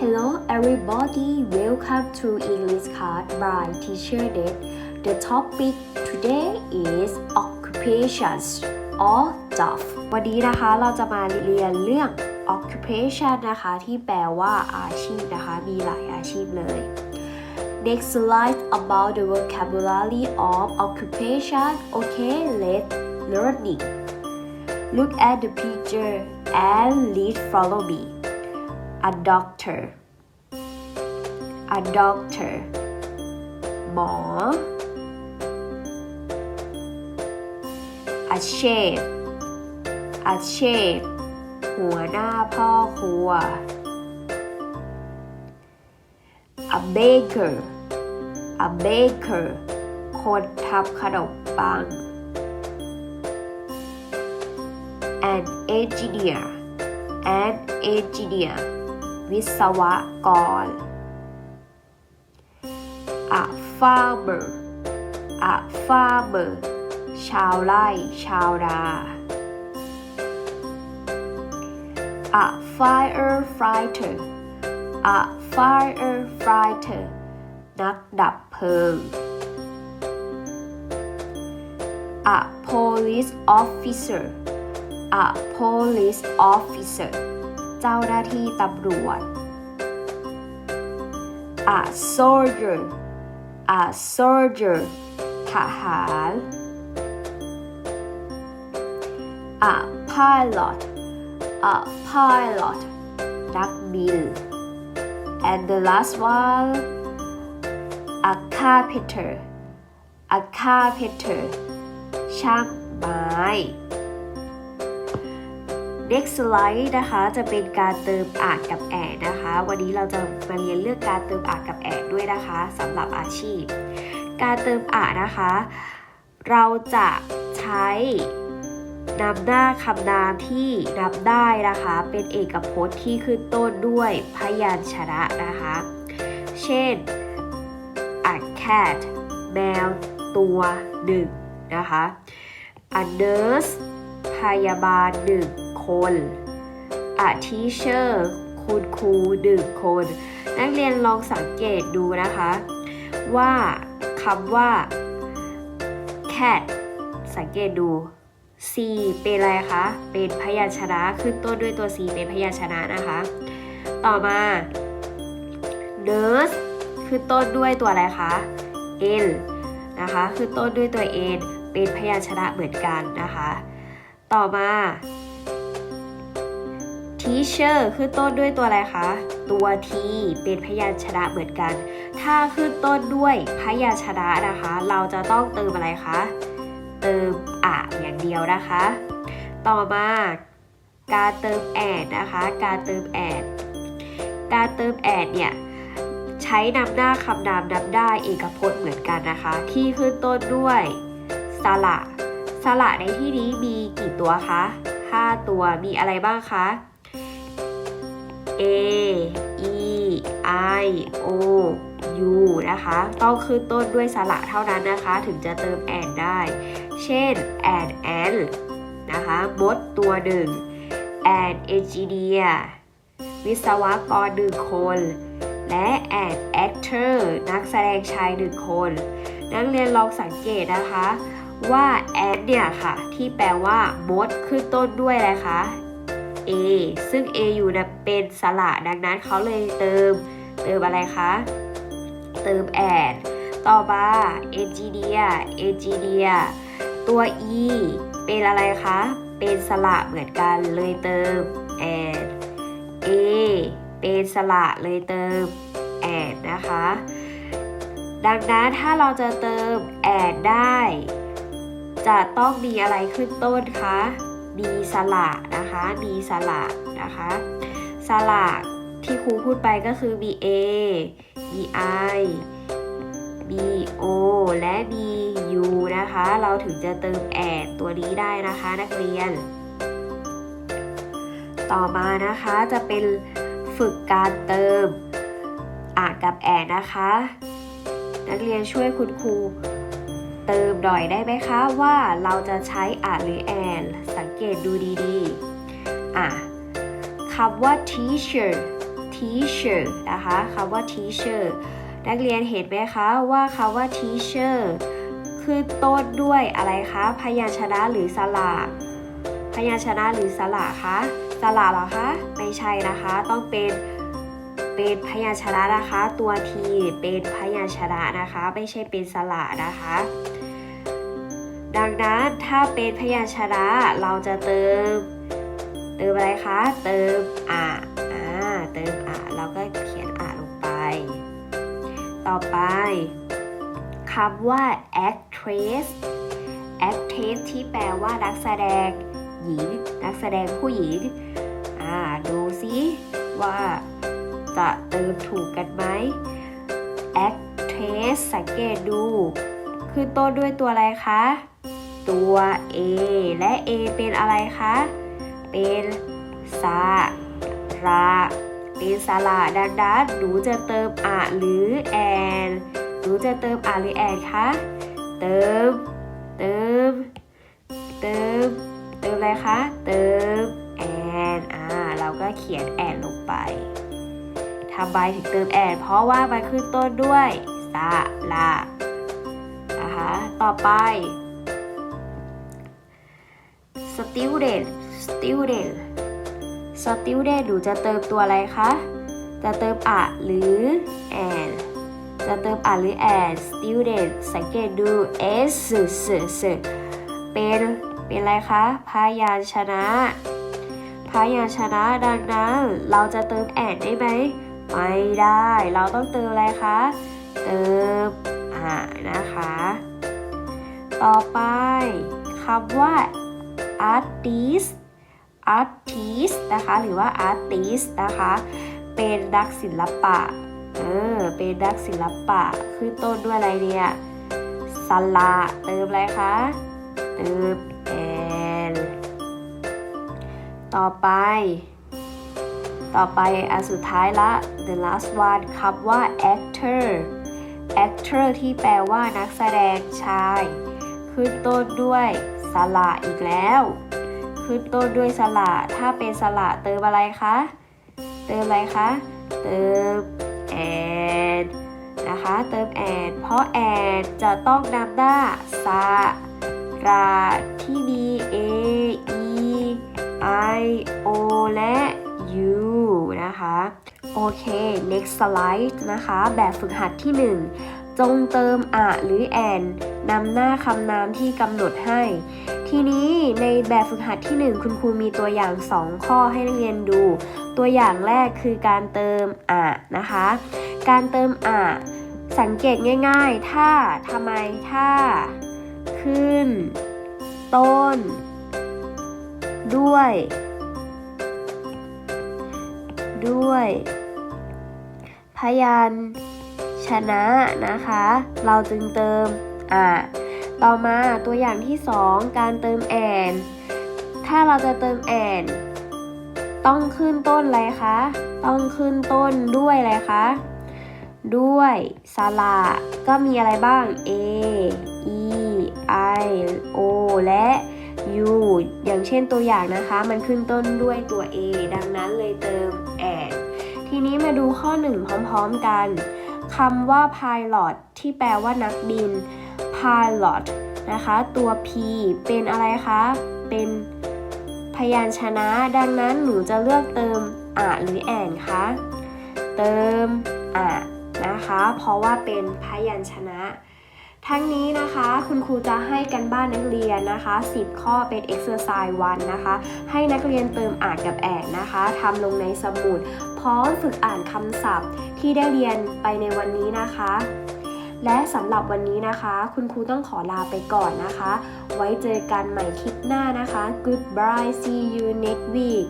Hello everybody, welcome to English class by Teacher Deb. The topic today is occupations or job. วันนี้นะคะเราจะมาเรียนเรื่อง occupation นะคะที่แปลว่าอาชีพนะคะ มีหลายอาชีพเลย Next slide about the vocabulary of occupation. Okay, let's learning. Look at the picture and read follow me. A doctor. A doctor. หมอ A chef. A chef. หัวหน้าพ่อครัว A baker. A baker. คนทำขนมปัง An engineer. An engineer. วิศวกร A farmer. A farmer. ชาวไร่ ชาวนา A firefighter. A firefighter. นักดับเพลิง A police officer. A police officer. เจ้าหน้าที่ตำรวจ A soldier. A soldier. ทหาร A pilot. A pilot. นักบิน and the last one a carpenter a carpenter ช่างไม้ next slide นะคะจะเป็นการเติมอาจกับแอดนะคะ วันนี้เราจะมาเรียนเรื่องการเติมอาจกับแอดด้วยนะคะสำหรับอาชีพ การเติมอาจนะคะ เราจะใช้นำหน้าคำนามที่นับได้นะคะ เป็นเอกพจน์ที่ขึ้นต้นด้วยพยัญชนะนะคะ เช่น a cat แมวตัวหนึ่งนะคะ a nurse พยาบาลหนึ่ง คน a teacher คุณครูหนึ่งคน นักเรียนลองสังเกตดูนะคะ ว่าคำว่า cat สังเกตดู C เป็นอะไรคะ เป็นพยัญชนะขึ้นต้นด้วยตัว C เป็นพยัญชนะนะคะ ต่อมา nurse ขึ้นต้นด้วยตัวอะไรคะ N นะคะขึ้นต้นด้วยตัว N เป็นพยัญชนะเหมือนกันนะคะ ต่อมา teacher ขึ้นต้นด้วยตัวอะไรคะ ตัว T เป็นพยัญชนะเหมือนกัน ถ้าขึ้นต้นด้วยพยัญชนะนะคะ เราจะต้องเติมอะไรคะ เติมอะอย่างเดียวนะคะ ต่อมาการเติมแอดนะคะ การเติมแอดการเติมแอดเนี่ยใช้นำหน้าคำนามนับได้เอกพจน์เหมือนกันนะคะ ที่ขึ้นต้นด้วยสระสระในที่นี้มีกี่ตัวคะ 5 ตัวมีอะไรบ้างคะ A E I O U นะคะ ต้องขึ้นต้นด้วยสระเท่านั้นนะคะ ถึงจะเติมแอนได้ เช่น and and นะคะมดตัวหนึ่ง and engineer วิศวกรหนึ่งคน และ and actor นักแสดงชายหนึ่งคน นักเรียนลองสังเกตนะคะว่า and เนี่ยค่ะ ที่แปลว่ามดขึ้นต้นด้วยอะไรคะ A ซึ่ง A อยู่นะเป็นสระดังนั้นเขาเลยเติม เติมอะไรคะ เติม and ต่อมา engineer engineer ตัว e เป็นอะไรคะ เป็นสระเหมือนกันเลยเติม and a เป็นสระเลยเติม and นะคะ ดังนั้นถ้าเราจะเติม and ได้ จะต้องมีอะไรขึ้นต้นคะ มีสระนะคะมีสระนะคะสระที่ครูพูดไปก็คือมี a มี i b o และ b u นะคะ เราถึงจะเติมแอดตัวนี้ได้นะคะนักเรียน ต่อมานะคะจะเป็นฝึกการเติมอ่านกับแอดนะคะ นักเรียนช่วยคุณครู เติมหน่อยได้ไหมคะว่าเราจะใช้อ่านหรือแอนสังเกตดูดีๆอะคำว่า teacher teacher นะคะคำว่า teacher นักเรียนเห็นไหมคะว่าคำว่า teacher คือต้นด้วยอะไรคะพยัญชนะหรือสระพยัญชนะหรือสระคะสระเหรอคะ ไม่ใช่นะคะ ต้องเป็น เป็นพยัญชนะนะคะ ตัวทีเป็นพยัญชนะนะคะ ไม่ใช่เป็นสระนะคะ ดังนั้นถ้าเป็นพยัญชนะเราจะเติม เติมอะไรคะ เติมอะอ่าเติมอะเราก็เขียนอะลงไป ต่อไปคำว่า actress actress ที่แปลว่านักแสดงหญิง นักแสดงผู้หญิง อ่า ดูซิว่า จะเติมถูกกันไหม actress สังเกตดู คือต้นด้วยตัวอะไรคะ ตัว A และ A เป็นอะไรคะ เป็นสาระเป็นสาระดังนั้นหนูจะเติมอะหรือแอนหนูจะเติมอะหรือแอนคะ เติม เติม เติม เติมอะไรคะ เติมแอนอ่าเราก็เขียนแอนลงไป ทำไมถึงเติมแอนเพราะว่ามันขึ้นต้นด้วยสระนะคะต่อไป student student student หนูจะเติมตัวอะไรคะ จะเติมอะหรือ and จะเติมอะหรือ and student สังเกตดู s s s เป็นเป็นอะไรคะ พยัญชนะ พยัญชนะดังนั้นเราจะเติม and ได้ไหม ไม่ได้ เราต้องเติมอะไรคะ เติมอะนะคะ ต่อไปคำว่า artist artist นะคะ หรือว่า artist นะคะ เป็นนักศิลปะ เออ เป็นนักศิลปะขึ้นต้นด้วยอะไรเนี่ยสระเติมอะไรคะ เติม n ต่อไป ต่อไปอันสุดท้ายละ the last one คำว่า actor actor ที่แปลว่านักแสดงชาย ขึ้นต้นด้วยสระอีกแล้ว ขึ้นต้นด้วยสระถ้าเป็นสระเติมอะไรคะ เติมอะไรคะ เติมแอนนะคะ เติมแอนเพราะแอนจะต้องนำหน้าสระที่มี a e i o และ นะคะ โอเค next slide นะคะ แบบฝึกหัดที่ 1 จงเติมอะหรือแอนนำหน้าคำนามที่กำหนดให้ ทีนี้ในแบบฝึกหัดที่ 1 คุณครูมีตัวอย่าง 2 ข้อให้นักเรียนดู ตัวอย่างแรกคือการเติมอะนะคะ การเติมอะสังเกตง่ายๆ ถ้าทำไมถ้า ขึ้น ต้น ด้วย ด้วย พยัญชนะนะคะ เราจึงเติมอะต่อมาตัวอย่างที่ 2 การเติมแอน ถ้าเราจะเติมแอน ต้องขึ้นต้นอะไรคะ ต้องขึ้นต้นด้วยอะไรคะ ด้วยสระก็มีอะไรบ้าง A E I O และ U อย่างเช่นตัวอย่างนะคะ มันขึ้นต้นด้วยตัว A ดังนั้นเลยเติม ทีนี้มาดูข้อ 1 พร้อมๆกันคำว่า pilot ที่แปลว่านักบิน pilot นะคะ ตัว P เป็นอะไรคะ เป็นพยัญชนะ ดังนั้นหนูจะเลือกเติมอะหรือแอนคะ เติมอะนะคะ เพราะว่าเป็นพยัญชนะ ทั้งนี้นะคะคุณครูจะให้กันบ้านนักเรียนนะคะ 10 ข้อเป็น exercise 1 นะคะ ให้นักเรียนเติมอ่านกับแอนนะคะทำลงในสมุด พร้อมฝึกอ่านคำศัพท์ ที่ได้เรียนไปในวันนี้นะคะ และสำหรับวันนี้นะคะ คุณครูต้องขอลาไปก่อนนะคะ ไว้เจอกันใหม่คลิปหน้านะคะ Goodbye see you next week